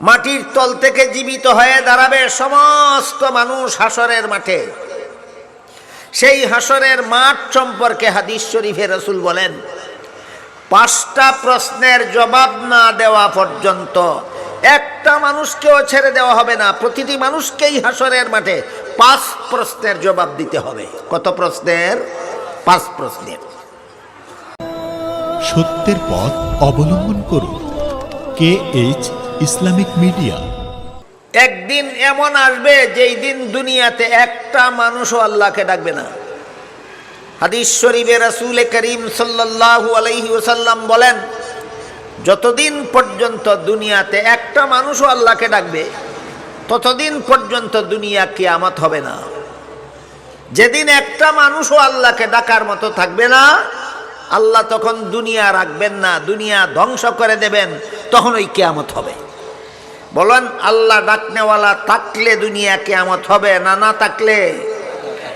মাটির তল থেকে জীবিত হয়ে দাঁড়াবে সমস্ত মানুষ হাসরের মাঠে। সেই হাসরের মাঠ সম্পর্কে হাদিস শরীফে রসুল বলেন, পাঁচটা প্রশ্নের জবাব না দেওয়া পর্যন্ত একটা মানুষকেও ছেড়ে দেওয়া হবে না। প্রতিটি মানুষকেই হাসরের মাঠে পাঁচ প্রশ্নের জবাব দিতে হবে। কত প্রশ্নের? পাঁচ প্রশ্নের। সত্যের পথ অবলম্বন করুন। K H Islamic media. একদিন এমন আসবে যেই দিন দুনিয়াতে একটা মানুষও আল্লাহকে ডাকবে না। হাদিস শরীফে রাসূল করিম সাল্লাল্লাহু আলাইহি ওসাল্লাম বলেন, যতদিন পর্যন্ত দুনিয়াতে একটা মানুষও আল্লাহকে ডাকবে, ততদিন পর্যন্ত দুনিয়া কিয়ামত হবে না। যেদিন একটা মানুষও আল্লাহকে ডাকার মতো থাকবে না, আল্লাহ তখন দুনিয়া রাখবেন না, দুনিয়া ধ্বংস করে দেবেন, তখন ওই কেয়ামত হবে। বলেন, আল্লাহ ডাকনেওয়ালা থাকলে দুনিয়া কেয়ামত হবে না না থাকলে?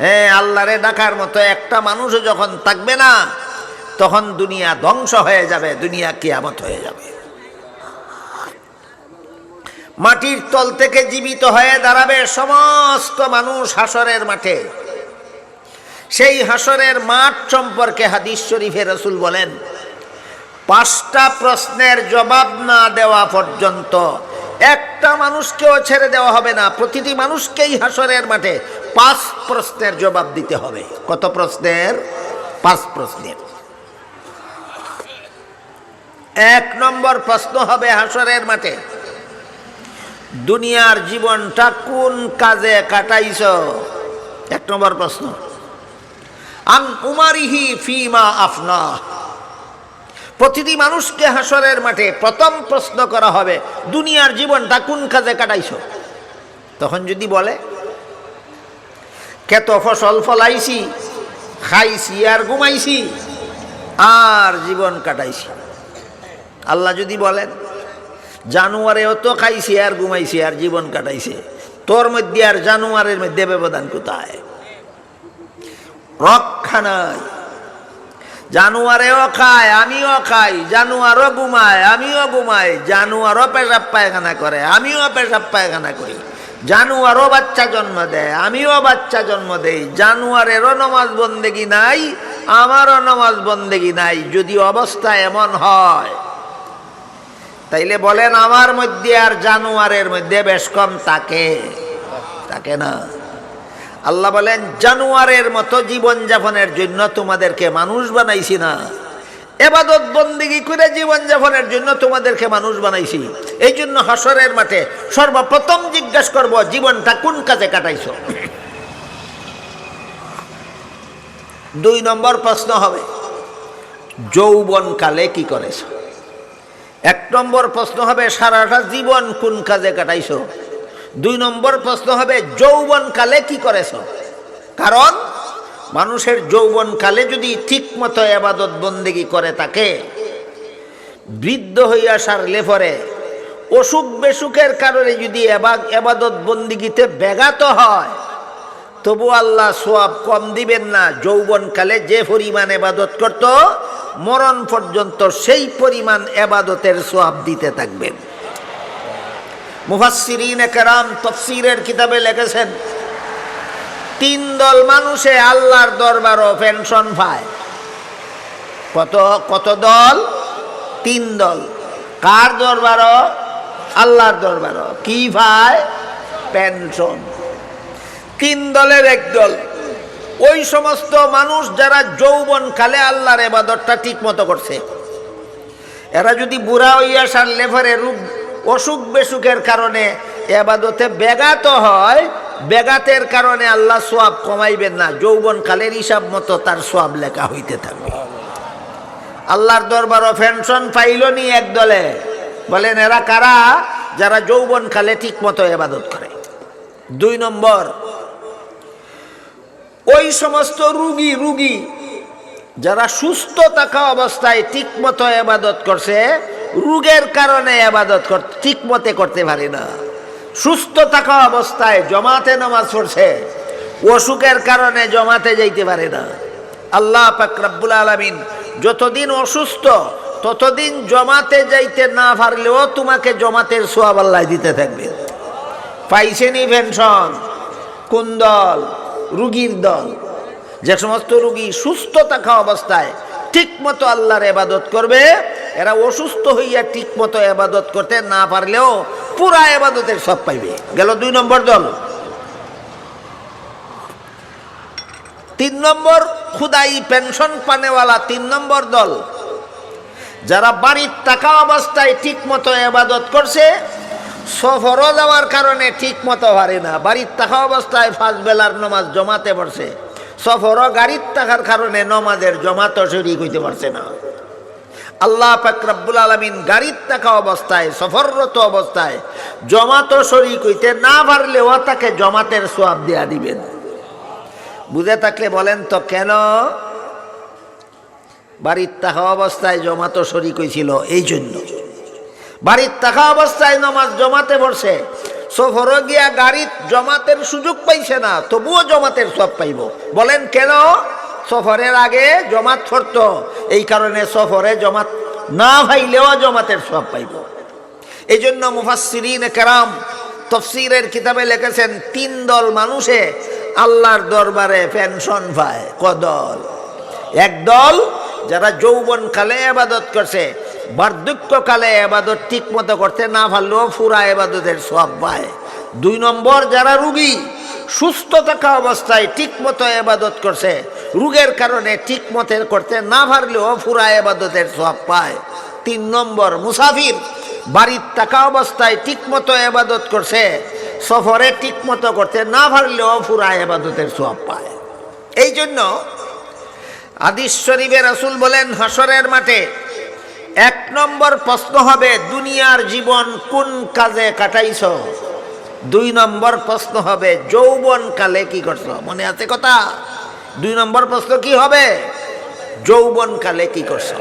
হ্যাঁ আল্লাহরে ডাকার মতো একটা মানুষও যখন থাকবে না, তখন দুনিয়া ধ্বংস হয়ে যাবে, দুনিয়া কেয়ামত হয়ে যাবে। মাটির তল থেকে জীবিত হয়ে দাঁড়াবে সমস্ত মানুষ হাসরের মাঠে। সেই হাসরের মাঠ সম্পর্কে হাদিস শরীফে রসুল বলেন, পাঁচটা প্রশ্নের জবাব না দেওয়া পর্যন্ত একটা মানুষকেও ছেড়ে দেওয়া হবে না। প্রতিটি মানুষকেই হাসরের মাঠে পাঁচ প্রশ্নের জবাব দিতে হবে। কত প্রশ্নের? পাঁচ প্রশ্নের। এক নম্বর প্রশ্ন হবে হাসরের মাঠে, দুনিয়ার জীবনটা কোন কাজে কাটাইছ? এক নম্বর প্রশ্ন, আন উমারিহি ফিমা আফনা। প্রতিটি মানুষকে হাসরের মাঠে প্রথম প্রশ্ন করা হবে, দুনিয়ার জীবনটা কোন কাজে কাটাইছ? তখন যদি বলে, কেত ফসল ফলাইছি, খাইছি আর ঘুমাইছি, আর জীবন কাটাইছি। আল্লাহ যদি বলেন জানুয়ারেও তো খাইছি আর ঘুমাইছি আর জীবন কাটাইছে, তোর মধ্যে আর জানুয়ারের মধ্যে ব্যবধান কোথায়? রক্ষা নাই। জানুয়ারেও খায়, আমিও খাই। জানুয়ারও ঘুমায়, আমিও ঘুমাই। জানুয়ারও পেশাব পায়খানা করে, আমিও পেশাব পায়খানা করি। জানুয়ারও বাচ্চা জন্ম দেয়, আমিও বাচ্চা জন্ম দেই। জানুয়ারেরও নমাজ বন্দেগি নাই, আমারও নমাজ বন্দেগি নাই, যদি অবস্থা এমন হয়। তাইলে বলেন, আমার মধ্যে আর জানুয়ারের মধ্যে বেশ কম তাকে তাকে না। আল্লাহ বলেন, জানুয়ারের মতো জীবন যাপনের জন্য তোমাদেরকে মানুষ বানাইছি না। এবাদত বন্দিগি করে জীবন যাপনের জন্য তোমাদেরকে মানুষ বানাইছি। এই জন্য হাসরের মাঠে সর্বপ্রথম জিজ্ঞাসা করব, জীবনটা কোন কাজে কাটাইছ? দুই নম্বর প্রশ্ন হবে, যৌবনকালে কি করেছ? এক নম্বর প্রশ্ন হবে, সারাটা জীবন কোন কাজে কাটাইছো? দুই নম্বর প্রশ্ন হবে, যৌবনকালে কি করেছ? কারণ মানুষের যৌবনকালে যদি ঠিক মতো এবাদত বন্দেগি করে তাকে বৃদ্ধ হইয়া সারলে পরে অসুখ বেসুখের কারণে যদি এবাদত বন্দিগিতে ব্যাঘাত হয়, তবু আল্লাহ সোয়াব কম দিবেন না। যৌবনকালে যে পরিমাণ এবাদত করত, মরণ পর্যন্ত সেই পরিমাণ এবাদতের সোয়াব দিতে থাকবেন। মুফাসিরিন কেরাম তফসিরের কিতাবে লিখেছেন, তিন দল মানুষে আল্লাহর দরবারও পেনশন পায়। কত কত দল? তিন দল। কার দরবারও? আল্লাহর দরবারও। কি পায়? পেনশন। তিন দলের এক দল। ওই সমস্ত মানুষ যারা যৌবন কালে আল্লাহর এবাদতটা ঠিক মতো করছে, এরা যদি বুড়া হইয়া সারলে ফেরে রূপ অসুখ বেসুখের কারণে এবাদতে ব্যাঘাত হয়, ব্যাঘাতের কারণে আল্লাহ সোয়াব কমাইবেন না যৌবন কালের হিসাব মতো তার সোয়াব লেখা হইতে থাকবে। আল্লাহর দরবারও পেনশন পাইল নি এক দলে। বলেন, এরা কারা? যারা যৌবন কালে ঠিক মতো এবাদত করে। দুই নম্বর, ওই সমস্ত রুগী রুগী যারা সুস্থ থাকা অবস্থায় ঠিক মতো এবাদত করছে রোগের কারণে আবাদত ঠিক মতে করতে পারি না। সুস্থ থাকা অবস্থায় জমাতে নামাজ পড়ছে, অসুখের কারণে জমাতে যাইতে পারে না। আল্লাহ পাক রব্বুল আলমিন যতদিন অসুস্থ, ততদিন জমাতে যাইতে না পারলেও তোমাকে জমাতের সোয়াব আল্লাহ দিতে থাকবে। পাইছেনি পেনশন কোন দল? রুগীর দল। যে সমস্ত রুগী সুস্থ থাকা অবস্থায় ঠিক মতো আল্লাহর এবাদত করবে, এরা অসুস্থ হইয়া ঠিক মতো এবাদত করতে না পারলেও পুরা এবাদতের সব পাইবে। গেল দুই নম্বর দল। তিন নম্বর খুদাই পেনশন পানেওয়ালা তিন নম্বর দল। যারা বাড়ির টাকা অবস্থায় ঠিক মতো এবাদত করছে, সফরও যাওয়ার কারণে ঠিক মতো পারে না, বাড়ির টাকা অবস্থায় ফাঁস বেলার নমাজ জমাতে পারছে সফরও গাড়ির থাকার কারণে নমাজের জমাতো শরিক হইতে পারছে না। আল্লাহ ফাকরাবুল আলমিন গাড়ির থাকা অবস্থায়, সফররত অবস্থায় জমাতো শরিক হইতে না পারলেও তাকে জমাতের সোয়াব দেয়া দিবেন। বুঝে থাকলে বলেন তো, কেন? বাড়ির থাকা অবস্থায় জমাতো শরিক হয়েছিল এই জন্য বাড়ির থাকা অবস্থায় নামাজ জমাতে বসে সফর গিয়া গাড়ির জমাতের সুযোগ পাইছে না, তবুও জমাতের সব পাইব। বলেন কেন? সফরের আগে জমাত ফরত এই কারণে সফরে জমাত না ভাইলেও জমাতের সব পাইব। এই জন্য মুফাসিরিন কেরাম তফসিরের কিতাবে লিখেছেন, তিন দল মানুষে আল্লাহর দরবারে পেনশন পায়। কদল এক দল যারা যৌবন কালে আবাদত করছে বার্ধক্যকালে এবাদত ঠিক মতো করতে না পারলেও ফুরা এবাদতের সব পায়। দুই নম্বর, যারা রুগী সুস্থ থাকা অবস্থায় ঠিক মতো আবাদত করছে, রোগের কারণে ঠিক মতো করতে না পারলেও ফুরা এবাদতের সব পায়। তিন নম্বর, মুসাফির বাড়ির থাকা অবস্থায় ঠিক মতো আবাদত করছে, সফরে ঠিক মতো করতে না পারলেও ফুরা এবাদতের সব পায়। এই জন্য আদিস শরীফে রাসুল বলেন হাসরের মাঠে এক নম্বর প্রশ্ন হবে, দুনিয়ার জীবন কোন কাজে কাটাইছ? দুই নম্বর প্রশ্ন হবে যৌবন কালে কি করছ? মনে আছে কথা? দুই নম্বর প্রশ্ন কি হবে? যৌবন কালে কি করছ?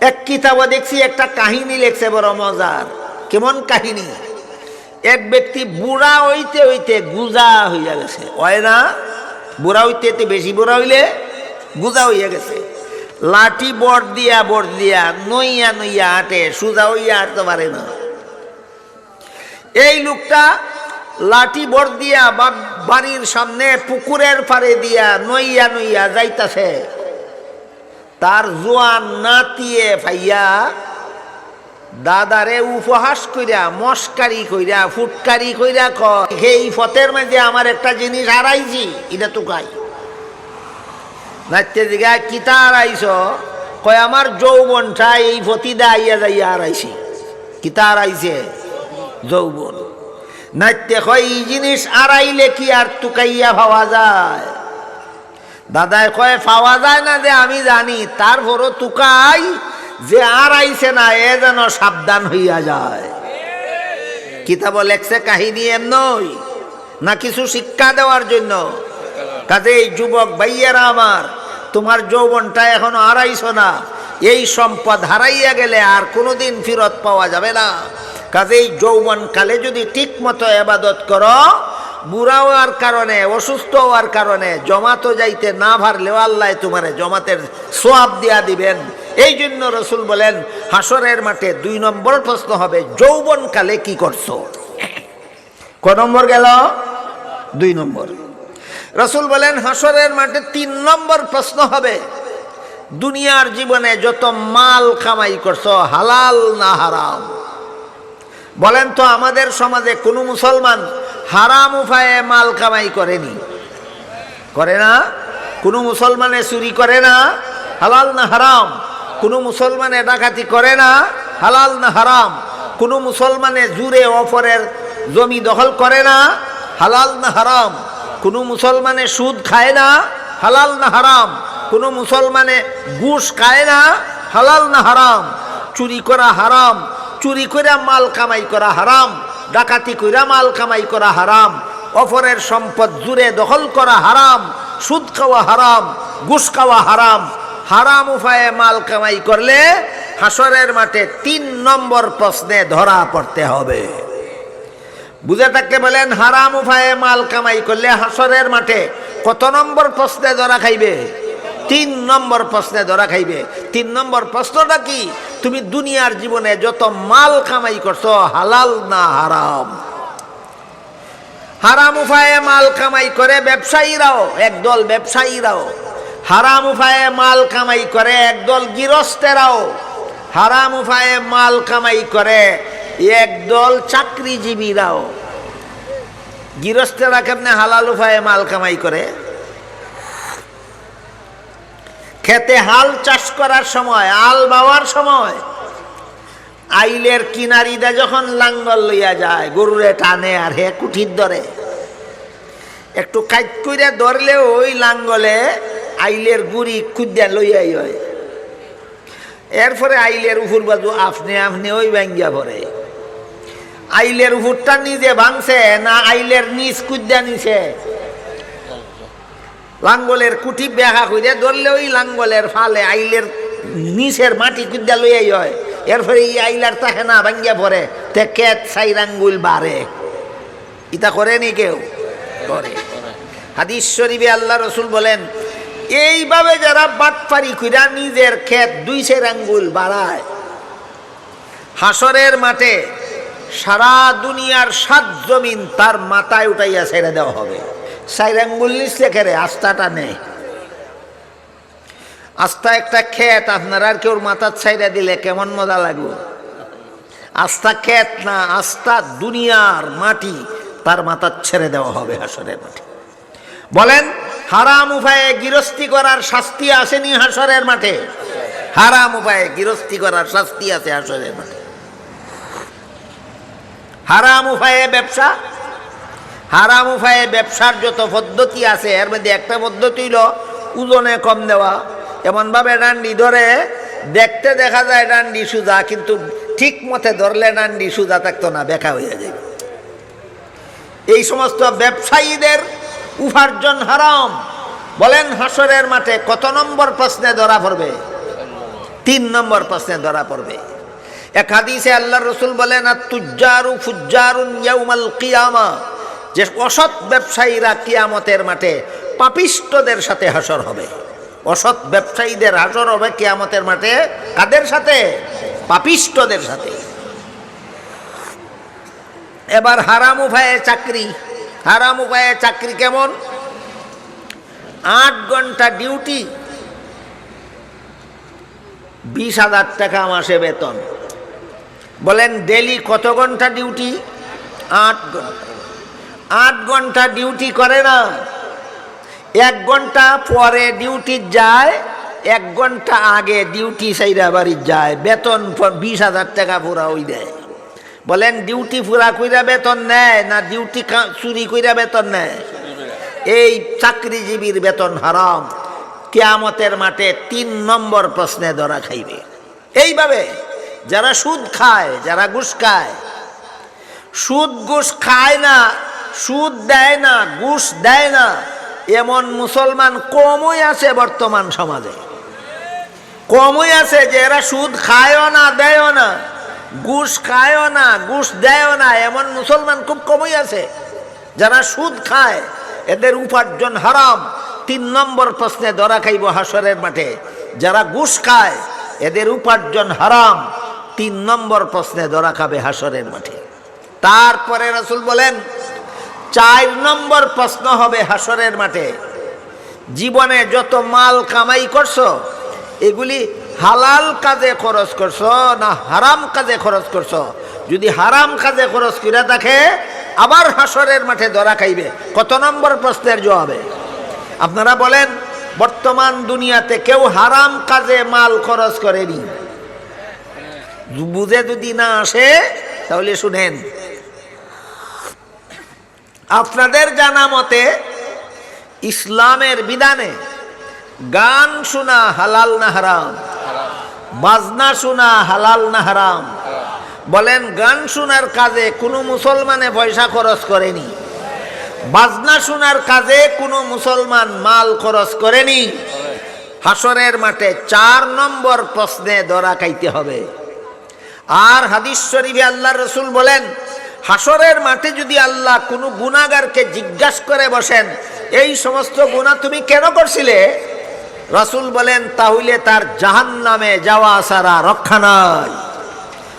এক কিতাব দেখছি, একটা কাহিনী লেখছে, বড় মজার। কেমন কাহিনী? এক ব্যক্তি বুড়া হইতে হইতে গুজা হইয়া গেছে। হয় না? বুড়া হইতে হইতে বেশি বুড়া হইলে গুজা হইয়া গেছে। লাঠি বট দিয়া বট দিয়া, নইয়া নইয়া আটে, সুজা হইয়া আটতে পারে না। এই লোকটা লাঠি বট দিয়া বা বাড়ির সামনে পুকুরের পাড়ে দিয়া নইয়া নইয়া যাইতাছে। তার জোয়ান নাতিয়ে ফাইয়া দাদারে উপহাস কইরা, মস্কারি কইরা, ফুটকারি কইরা কয় সেই ফতের মাঝে আমার একটা জিনিস হারাইছি, এটা তো কাই? নাচতে দিঘা কিতা হারাইছ কয়, আমার যৌবনটা এই ফতিদা আইয়া যাইয়া হারাইছি। কিতা হারাইছে যৌবন। নাচতে কয়, এই জিনিস আড়াইলে কি আর তুকাইয়া ভাবা যায়? দাদায় কয় পাওয়া যায় না যে আমি জানি, তারপরও তুকাই যে আর আইছে না, এ যেন সাবধান হইয়া যায়। কিতাব লেখছে কাহিনী এমনই, না কিছু শিক্ষা দেওয়ার জন্য। কাজে এই যুবক ভাইয়েরা আমার তোমার যৌবনটা এখনও হারাইছো না। এই সম্পদ হারাইয়া গেলে আর কোনোদিন ফিরত পাওয়া যাবে না। কাজেই যৌবন কালে যদি ঠিক মতো এবাদত করো বুড়া হওয়ার কারণে অসুস্থ হওয়ার কারণে জমাতো যাইতে না পারলেও আল্লাহ তোমারে জমাতের সোয়াব দিয়া দিবেন। এই জন্য রসুল বলেন হাসরের মাঠে দুই নম্বর প্রশ্ন হবে যৌবন কালে কি করছ? ক নম্বর গেল? দুই নম্বর। রসুল বলেন হাসরের মাঠে তিন নম্বর প্রশ্ন হবে, দুনিয়ার জীবনে যত মাল কামাই করছ, হালাল না হারাম? বলেন তো, আমাদের সমাজে কোনো মুসলমান হারাম উপায়ে মাল কামাই করেনি? করে না? কোনো মুসলমানে চুরি করে না? হালাল না হারাম? কোনো মুসলমানে ডাকাতি করে না? হালাল না হারাম? কোনো মুসলমানে জুড়ে অফরের জমি দখল করে না? হালাল না হারাম? কোনো মুসলমানে সুদ খায় না, হালাল না হারাম। কোনো মুসলমানে ঘুষ খায় না, হালাল না হারাম। চুরি করা হারাম, চুরি করে মাল কামাই করা হারাম, ডাকাতি কইরা মাল কামাই করা হারাম, অপরের সম্পদ জুড়ে দখল করা হারাম, সুদ খাওয়া হারাম, ঘুষ খাওয়া হারাম। হারাম উপায়ে মাল কামাই করলে হাসরের মাঠে তিন নম্বর প্রশ্নে ধরা পড়তে হবে। বুঝে থাকতে বলেন, হারাম উপায়ে মাল কামাই করলে হাসরের মাঠে কত নম্বর প্রশ্নে ধরা খাইবে? তিন নম্বর প্রশ্নে ধরা খাইবে। তিন নম্বর প্রশ্নটা কি? তুমি দুনিয়ার জীবনে যত মাল কামাই করছ, হালাল না হারাম? হারাম উপায়ে মাল কামাই করে ব্যবসায়ীরাও, একদল ব্যবসায়ীরাও। হারাম উপায়ে মাল কামাই করে একদল গৃহস্থেরাও। হারাম উপায়ে মাল কামাই করে একদল চাকরিজীবীরাও। গৃহস্থেরা কেমনে হালাল উপায়ে মাল কামাই করে? খেতে হাল চাষ করার সময়, আল বাওয়ার সময়, আইলের কিনারিদা যখন লাঙ্গল লইয়া যায়, গরুরে টানে আর হে কুঠির ধরে একটু কাইট কইরা ধরলেও ওই লাঙ্গলে আইলের গুড়ি খুদ্যা লইয়াই হয়। এরপরে আইলের উফুর বাজু আপনি আপনি ওই ব্যাঙ্গিয়া ভরে আইলের উফুরটা নিজে ভাঙছে না আইলের নিচ কুদ্যা নিছে? লাঙ্গলের কুটি ব্যাহা কইরে ধরলে ওই লাঙ্গলের ফালে আইলের নিচের মাটি কুদ্যা লইয়াই হয়। এরপরে এই আইলার তাকে না ভাঙ্গিয়া পড়ে, তে কেত সাইর আঙ্গুল বাড়ে। ইতা করেনি কেউ? করে। হাদিস শরীফে আল্লাহ রসুল বলেন, এইভাবে যারা বাটপারি কইরা নিজের ক্ষেত দুই সের আঙ্গুল বাড়ায়, হাসরের মাঠে সারা দুনিয়ার সাত জমিন তার মাথায় উঠাইয়া ছেড়ে দেওয়া হবে। সাইর আঙ্গুল নিচলে খেরে আস্থাটা নেই। আস্থা একটা ক্ষেত, আপনার আর কেউ মাথার ছাইরা দিলে কেমন মজা লাগবে? আস্থা ক্ষেত না, আস্থা দুনিয়ার মাটি, তার মাথার ছেড়ে দেওয়া হবে হাসরের মাঠে। বলেন, হারাম উপায়ে গৃহস্থী করার শাস্তি আসেনি হাসরের মাঠে? হারাম উপায়ে গৃহস্থী করার শাস্তি আছে হাসরের মাঠে। হারাম উপায়ে ব্যবসা? হারাম উপায়ে ব্যবসার যত পদ্ধতি আছে, এর মধ্যে একটা পদ্ধতি হলো ওজনে কম দেওয়া এমনভাবে ডান্ডি ধরে, দেখতে দেখা যায় ডান্ডি সুজা, কিন্তু ঠিক মতে ধরলে ডান্ডি সুজা থাকতো না, বেকা হয়ে যায় এই সমস্ত ব্যবসায়ীদের উপার্জন হারাম। বলেন হাসরের মাঠে কত নম্বর প্রশ্নে ধরা পড়বে? তিন নম্বর প্রশ্নে ধরা পড়বে। এক হাদিসে আল্লাহ রসুল বলেন আর তুজ্জারু ফুজ্জারুন ইয়াউমাল কিয়ামা। যে অসৎ ব্যবসায়ীরা কিয়ামতের মাঠে পাপিষ্টদের সাথে হাসর হবে। অসৎ ব্যবসায়ীদের হাসর হবে কিয়ামতের মাঠে কাদের সাথে? পাপিষ্টদের সাথে। এবার হারাম উপায়ে চাকরি। হারাম উপায়ে চাকরি কেমন? আট ঘণ্টা ডিউটি, বিশ হাজার টাকা মাসে বেতন। বলেন ডেলি কত ঘণ্টা ডিউটি? আট ঘণ্টা আট ঘণ্টা ডিউটি করে না। এক ঘণ্টা পরে ডিউটি যায়, এক ঘণ্টা আগে ডিউটি সাইরা বাড়ি যায়, বেতন বিশ হাজার টাকা পুরা ওই দেয়। বলেন, ডিউটি পুরা কইরা বেতন নেয় না ডিউটি চুরি কইরা বেতন নেয়? এই চাকরিজীবীর বেতন হারাম। কেয়ামতের মাঠে তিন নম্বর প্রশ্নে ধরা খাইবে। এইভাবে যারা সুদ খায়, যারা ঘুষ খায়। সুদ ঘুষ খায় না, সুদ দেয় না, ঘুষ দেয় না। এমন মুসলমান কমই আছে বর্তমান সমাজে। কমই আছে যে এরা সুদ খায়ও না, দেয়ও না। ঘুষ খায়ও না, ঘুষ দেয়ও না, এমন মুসলমান খুব কমই আছে। যারা সুদ খায়, এদের উপার্জন হারাম। তিন নম্বর প্রশ্নে ধরা খাইব হাসরের মাঠে। যারা ঘুষ খায়, এদের উপার্জন হারাম। তিন নম্বর প্রশ্নে ধরা খাবে হাসরের মাঠে। তারপরে রসুল বলেন, চার নম্বর প্রশ্ন হবে হাসরের মাঠে। জীবনে যত মাল কামাই করছ, এগুলি হালাল কাজে খরচ করছ না হারাম কাজে খরচ করছ? যদি হারাম কাজে খরচ করে থাকে, আবার হাসরের মাঠে ধরা খাইবে। কত নম্বর প্রশ্নের জবাবে? আপনারা বলেন, বর্তমান দুনিয়াতে কেউ হারাম কাজে মাল খরচ করেনি। বুঝে যদি না আসে, তাহলে শুনেন। আপনাদের জানা মতে, ইসলামের বিধানে গান শোনা হালাল না হারাম, বাজনা শোনা হালাল না হারাম। বলেন, গান শোনার কাজে কোনো মুসলমানে পয়সা খরচ করেনি। বাজনা শোনার কাজে কোনো মুসলমান মাল খরচ করেনি। হাসরের মাঠে চার নম্বর প্রশ্নে ধরা খাইতে হবে। আর হাদিস শরীফে আল্লাহ রসুল বলেন হাসরের মাঠে যদি আল্লাহ কোনো গুণাগারকে জিজ্ঞাসা করে বসেন, এই সমস্ত গুণা তুমি কেন করছিলে? রাসূল বলেন, তাহলে তার জাহান নামে যাওয়া সারা রক্ষা নাই।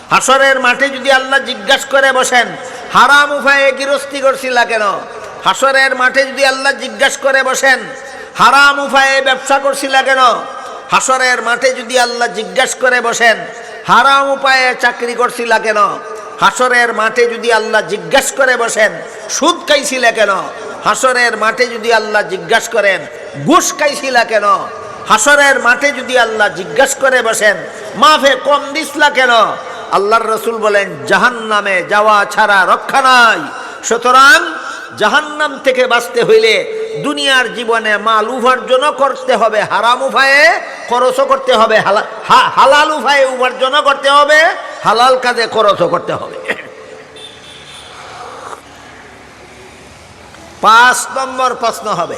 হাসরের মাঠে যদি আল্লাহ জিজ্ঞাসা করে বসেন, হারাম উপায়ে গৃহস্থী করছিলা কেন? হাসরের মাঠে যদি আল্লাহ জিজ্ঞাসা করে বসেন, হারাম উপায়ে ব্যবসা করছিলা কেন? হাসরের মাঠে যদি আল্লাহ জিজ্ঞাসা করে বসেন, হারাম উপায়ে চাকরি করছিলা কেন? হাসরের মাঠে যদি আল্লাহ জিজ্ঞাসা করে বসেন, সুদ খাইছিলা কেন? হাসরের মাঠে যদি আল্লাহ জিজ্ঞাসা করেন, ঘুষ খাইছিলা কেন? হাসরের মাঠে যদি আল্লাহ জিজ্ঞাসা করে বসেন, মাফে কম দিসলা কেন? আল্লাহর রসুল বলেন জাহান নামে যাওয়া ছাড়া রক্ষা নাই। সুতরাং জাহান্নাম থেকে বাঁচতে হইলে দুনিয়ার জীবনে মাল উপার্জন করতে হবে, হারাম উপায়ে খরচও করতে হবে হালাল উপায়ে উপার্জন করতে হবে, হালাল কাজে খরচও করতে হবে। পাঁচ নম্বর প্রশ্ন হবে,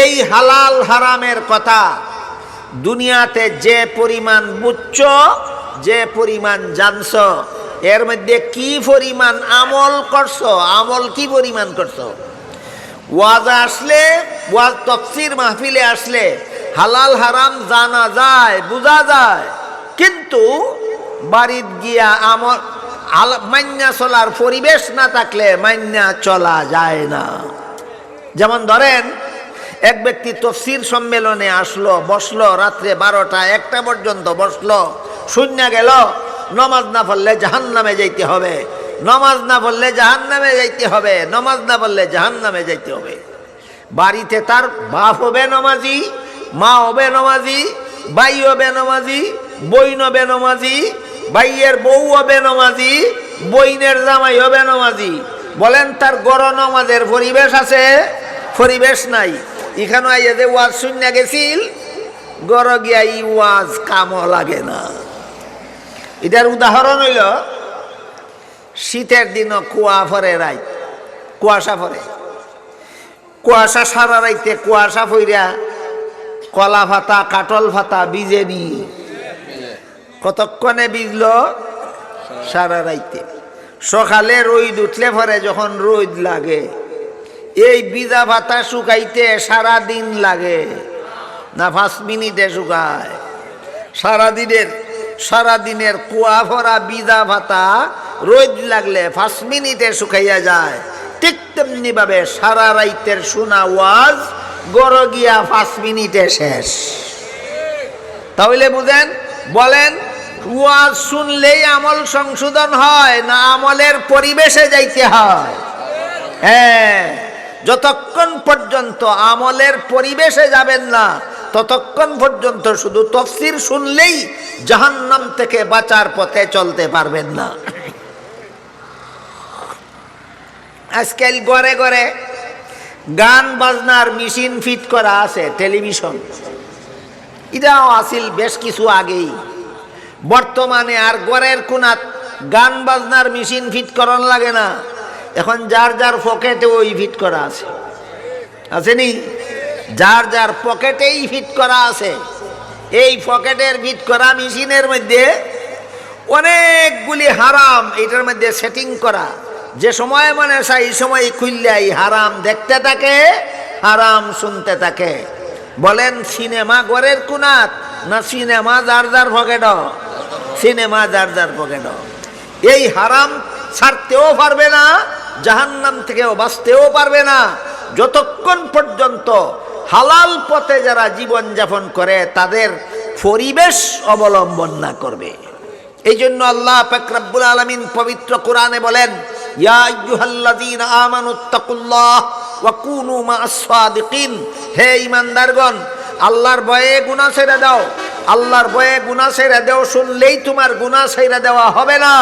এই হালাল হারামের কথা দুনিয়াতে যে পরিমাণ বুঝছ, যে পরিমাণ জানছ, এর মধ্যে কি পরিমাণ আমল করছ, আমল কি পরিমাণ করছ? ওয়াজ আসলে, ওয়াজ তফসির মাহফিলে আসলে হালাল, হারাম জানা যায়, বোঝা যায়। কিন্তু বাড়িত গিয়া আমার মান্যা চলার পরিবেশ না থাকলে মান্যা চলা যায় না। যেমন ধরেন, এক ব্যক্তি তফসির সম্মেলনে আসলো, বসল রাত্রে বারোটা, একটা পর্যন্ত বসল, শূন্য গেল, নমাজ না পড়লে জাহান নামে যাইতে হবে। নমাজ না পড়লে জাহান নামে যাইতে হবে, নমাজ না পড়লে জাহান নামে যাইতে হবে। বাড়িতে তার বাপ হবে নমাজি, মা হবে নমাজি, ভাই হবে নমাজি বইন হবে নমাজি, ভাইয়ের বউ হবে নমাজি বইনের জামাই হবে নমাজি। বলেন, তার গড় নমাজের পরিবেশ আছে? পরিবেশ নাই। এখানে আইয়া যে ওয়াজ শূন্য গেছিল, গড় গিয়া ই ওয়াজ কামও লাগে না। এটার উদাহরণ হইল শীতের দিনও কুয়া ফরে রাই কুয়াশা ফরে কুয়াশা সারা রাইতে কুয়াশা ফইরা কলা ভাতা কাটল ভাতা বিজেনি কতক্ষণে বিজল সারা রাইতে। সকালে রোদ উঠলে পরে যখন রোদ লাগে। এই বিজা ভাতা শুকাইতে সারা দিন লাগে। না পাঁচ মিনিটে শুকায়। সারা দিনের সারা দিনের কুয়া ভরা বিজা ভাতা রোদ লাগলে পাঁচ মিনিটে শুকাইয়া যায়। ঠিক তেমনি ভাবে সারা রাইতের শোনা ওয়াজ গড় গিয়া পাঁচ মিনিটে শেষ। তাহলে বুঝেন, বলেন, ওয়াজ শুনলেই আমল সংশোধন হয় না আমলের পরিবেশে যাইতে হয়? হ্যাঁ যতক্ষণ পর্যন্ত আমলের পরিবেশে যাবেন না, ততক্ষণ পর্যন্ত শুধু তফসির শুনলেই জাহান্নাম থেকে বাঁচার পথে চলতে পারবেন না। আজকাল ঘরে ঘরে গান বাজনার মেশিন ফিট করা আছে, টেলিভিশন। এটাও আসিল বেশ কিছু আগেই। বর্তমানে আর গড়ের কোনাত গান বাজনার মেশিন ফিট করান লাগে না। এখন যার যার পকেটে ওই ফিট করা আছে। আসেনি যার যার পকেটেই ফিট করা আছে। এই পকেটের ফিট করা মেশিনের মধ্যে অনেকগুলি হারাম, এটার মধ্যে সেটিং করা। যে সময় মনে চাই সময় খুললে এই হারাম দেখতে থাকে, হারাম শুনতে থাকে। বলেন, সিনেমা ঘরের কুনাত না সিনেমা যার যার পকেট? সিনেমা যার যার পকেট। এই হারাম ছাড়তেও পারবে না, জাহান্নাম থেকেও বাঁচতেও পারবে না। যতক্ষণ পর্যন্ত হালাল পথে যারা জীবন যাপন করে, তাদের পরিবেশ অবলম্বন না করবে। এই জন্য আল্লাহ ফাকরাবুল আলমিন পবিত্র কোরআনে বলেন ইয়া আইয়ুহাল্লাযীনা আমানুত্তাকুল্লাহ ওয়া কুনু মা'আস হে ঈমানদারগণ, আল্লাহর ভয়ে গুনাহ ছেড়ে দাও। আল্লাহর ভয়ে গুনাহ ছেড়ে দাও শুনলেই তোমার গুনাহ ছেড়ে দেওয়া হবে না।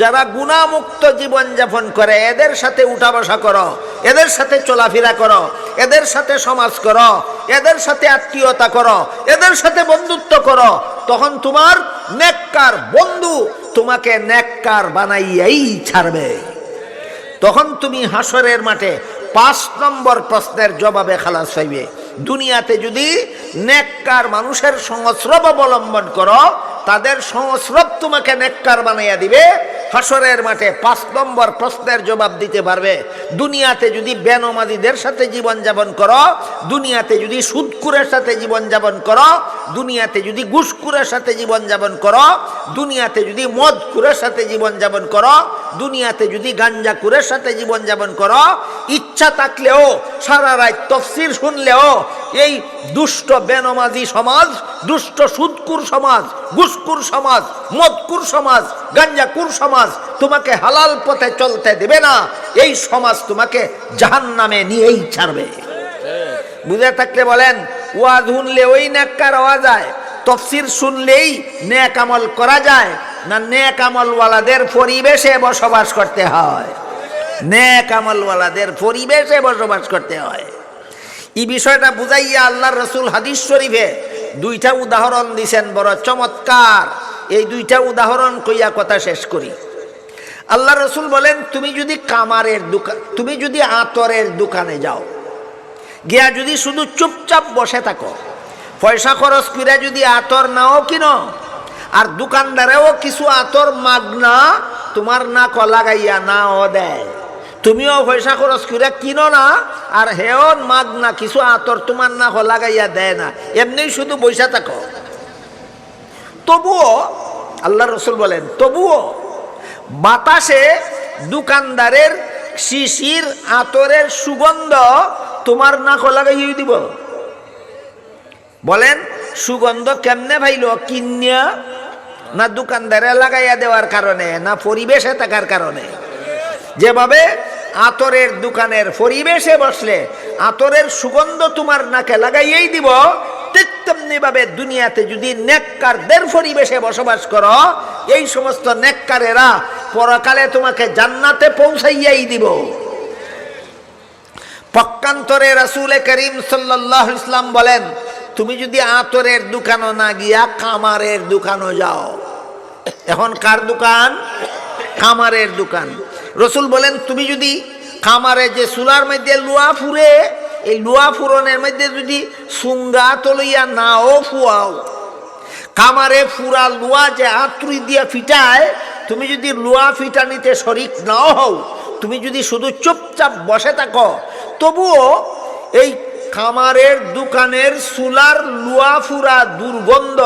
যারা গুণামুক্ত জীবন যাপন করে, এদের সাথে উঠা বসা করো, এদের সাথে চলাফেরা করো, এদের সাথে সমাজ করো, এদের সাথে আত্মীয়তা করো, এদের সাথে বন্ধুত্ব করো, তখন তোমার নেককার বন্ধু তোমাকে নেককার বানাইয়াই ছাড়বে। তখন তুমি হাসরের মাঠে পাঁচ নম্বর প্রশ্নের জবাবে খালাস হইবে দুনিয়াতে যদি নেককার মানুষের সংস্রব অবলম্বন করো, তাদের সংস্রব তোমাকে নেককার বানাইয়া দিবে। হাসরের মাঠে পাঁচ নম্বর প্রশ্নের জবাব দিতে পারবে। দুনিয়াতে যদি বেনমাজিদের সাথে জীবনযাপন করো, দুনিয়াতে যদি সুদকুরের সাথে জীবনযাপন করো, দুনিয়াতে যদি ঘুষকুরের সাথে জীবনযাপন করো, দুনিয়াতে যদি মদকুরের সাথে জীবনযাপন করো দুনিয়াতে যদি গাঞ্জাকুরের সাথে জীবনযাপন করো, ইচ্ছা থাকলেও সারা রাত তফসির শুনলেও এই দুষ্ট বেনমাজি সমাজ, দুষ্ট সুদকুর সমাজ, ঘুষকুর সমাজ, মদকুর সমাজ, গাঞ্জাকুর সমাজ তোমাকে হালাল পথে চলতে দেবে না। এই সমাজ তোমাকে জাহান নামে নিয়েই ছাড়বে। বুঝে থাকলে বলেন, ওয়াজ শুনলে ওই নেককার হওয়া যায়, তফসির শুনলেই নেক আমল করা যায়। না নেক আমলওয়ালাদের পরিবেশে বসবাস করতে হয়। নেক আমলওয়ালাদের পরিবেশে বসবাস করতে হয়। এই বিষয়টা বুঝাইয়া আল্লাহ রসুল হাদিস শরীফে দুইটা উদাহরণ দিছেন, বড় চমৎকার। এই দুইটা উদাহরণ কইয়া কথা শেষ করি। আল্লাহ রসুল বলেন, তুমি যদি কামারের দোকান তুমি যদি আতরের দোকানে যাও, গিয়া যদি শুধু চুপচাপ বসে থাকো, পয়সা খরচ করে যদি আতর নাও কিনো আর দোকানদারেও কিছু আতর মাগনা তোমার না ক না ও দেয়। তুমিও পয়সা খরচ করে কিনো না, আর হেও মাগনা কিছু আতর তোমার না ক লাগাইয়া দেয় না। এমনি শুধু বসে থাকো। তবুও, আল্লাহ রসুল বলেন, তবুও বাতাসে দোকানদারের শিশির আতরের সুগন্ধ তোমার নাক লাগাইয়ে দিব। বলেন, সুগন্ধ কেমনে ভাইল? কিনিয়া? না দোকানদারে লাগাইয়া দেওয়ার কারণে, না পরিবেশে থাকার কারণে? যেভাবে আতরের দোকানের পরিবেশে বসলে, আতরের সুগন্ধ তোমার নাকে লাগাইয়েই দিব, ঠিক তেমনিভাবে দুনিয়াতে যদি নেককারদের পরিবেশে বসবাস করো, এই সমস্ত নেককারেরা পরকালে তোমাকে জান্নাতে পৌঁছাইয়াই দিব। পক্ষান্তরে রাসুলে করিম সাল্লাহ ইসলাম বলেন তুমি যদি আতরের দোকানও না গিয়া কামারের দোকানও যাও। এখন কার দোকান? কামারের দোকান। রসুল বলেন, তুমি যদি কামারে যে চুলার মধ্যে লুয়া ফুরে, এই লুয়া ফুরনের মধ্যে যদি সুঙ্গা তলইয়া নাও ফুয়াও কামারে ফুরা লুয়া যে আত্রুই দিয়া ফিটায়, তুমি যদি লুয়া ফিটানিতে শরিক নাও হও, তুমি যদি শুধু চুপচাপ বসে থাকো, তবুও এই খামারের দোকানের সুলার লুয়া ফুরা দুর্গন্ধ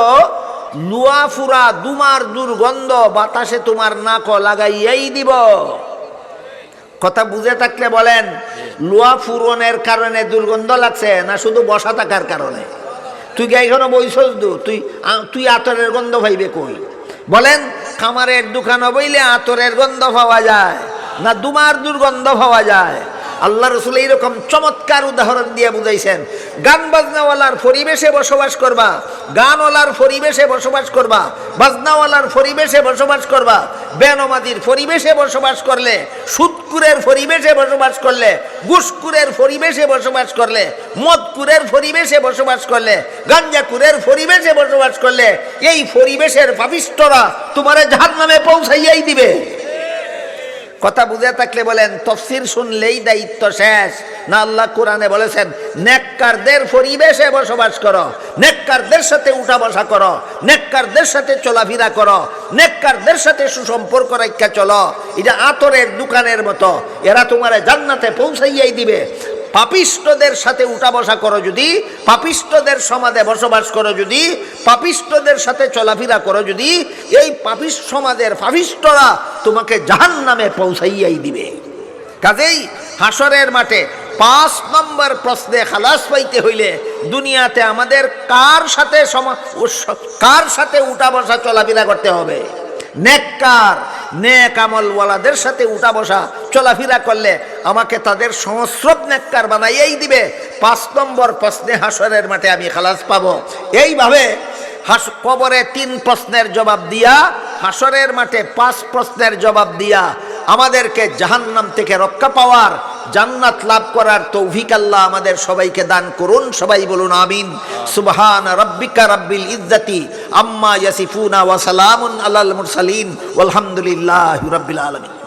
লুয়া ফুরা দুমার দুর্গন্ধ, বাতাসে তোমার নাক লাগাইয়াই দিব। কথা বুঝে থাকলে বলেন লুয়া ফুরনের কারণে দুর্গন্ধ লাগছে না শুধু বসা থাকার কারণে? তুই গাইখানো বইছস দু তুই তুই আতরের গন্ধ পাইবে কই? বলেন, খামারের দোকান বইলে আতরের গন্ধ পাওয়া যায় না দুমার দুর্গন্ধ পাওয়া যায়? আল্লাহ রসুল এইরকম চমৎকার উদাহরণ দিয়ে বুঝাইছেন গান বাজনাওয়ালার পরিবেশে বসবাস করবা, গানওয়ালার পরিবেশে বসবাস করবা, বাজনাওয়ালার পরিবেশে বসবাস করবা বেনমাদির পরিবেশে বসবাস করলে সুদকুরের পরিবেশে বসবাস করলে, গুসকুরের পরিবেশে বসবাস করলে, মদকুরের পরিবেশে বসবাস করলে, গাঞ্জাকুরের পরিবেশে বসবাস করলে, এই পরিবেশের পাপিষ্টরা তোমার জাহান নামে পৌঁছাইয়াই দিবে। কথা বুঝে থাকলে বলেন, তফসির শুনলেই দায়িত্ব শেষ। না, আল্লাহ কোরআনে বলেছেন, নেককারদের পরিবেশে বসবাস করো, নেককারদের সাথে উঠা বসা করো, নেককারদের সাথে চলাফেরা করো, নেককারদের সাথে সুসম্পর্ক রক্ষা চলো। এটা আতরের দোকানের মতো। এরা তোমার জান্নাতে পৌঁছাইয়াই দিবে। পাপিষ্টদের সাথে উঠা বসা করো যদি, পাপিষ্টদের সমাজে বসবাস করো যদি, পাপিষ্টদের সাথে চলাফেরা করো যদি, এই পাপিষ্ট সমাজের পাপিষ্টরা তোমাকে জাহান নামে পৌঁছাইয়াই দিবে। কাজেই হাসরের মাঠে পাঁচ নম্বর প্রশ্নে খালাস পাইতে হইলে দুনিয়াতে আমাদের কার সাথে কার সাথে উঠা বসা চলাফেরা করতে হবে? নেককার নেক আমলওয়ালাদের সাথে উঠা বসা, চলাফেরা করলে আমাকে তাদের সংস্রব নেককার বানাইয়াই দিবে। পাঁচ নম্বর প্রশ্নে হাসরের মাঠে আমি খালাস পাবো। এইভাবে হাস কবরে তিন প্রশ্নের জবাব দিয়া, হাসরের মাঠে পাঁচ প্রশ্নের জবাব দিয়া আমাদেরকে জাহান্নাম থেকে রক্ষা পাওয়ার, জান্নাত লাভ করার তৌফিক আল্লাহ আমাদের সবাইকে দান করুন, সবাই বলুন আমিন। সুবহান রাব্বিকা রাব্বিল ইজ্জাতি আম্মা ইয়াসিফুনা ওয়া সালামুন আলাল মুরসালিন, ওয়ালহামদুলিল্লাহি রাব্বিল আলামিন।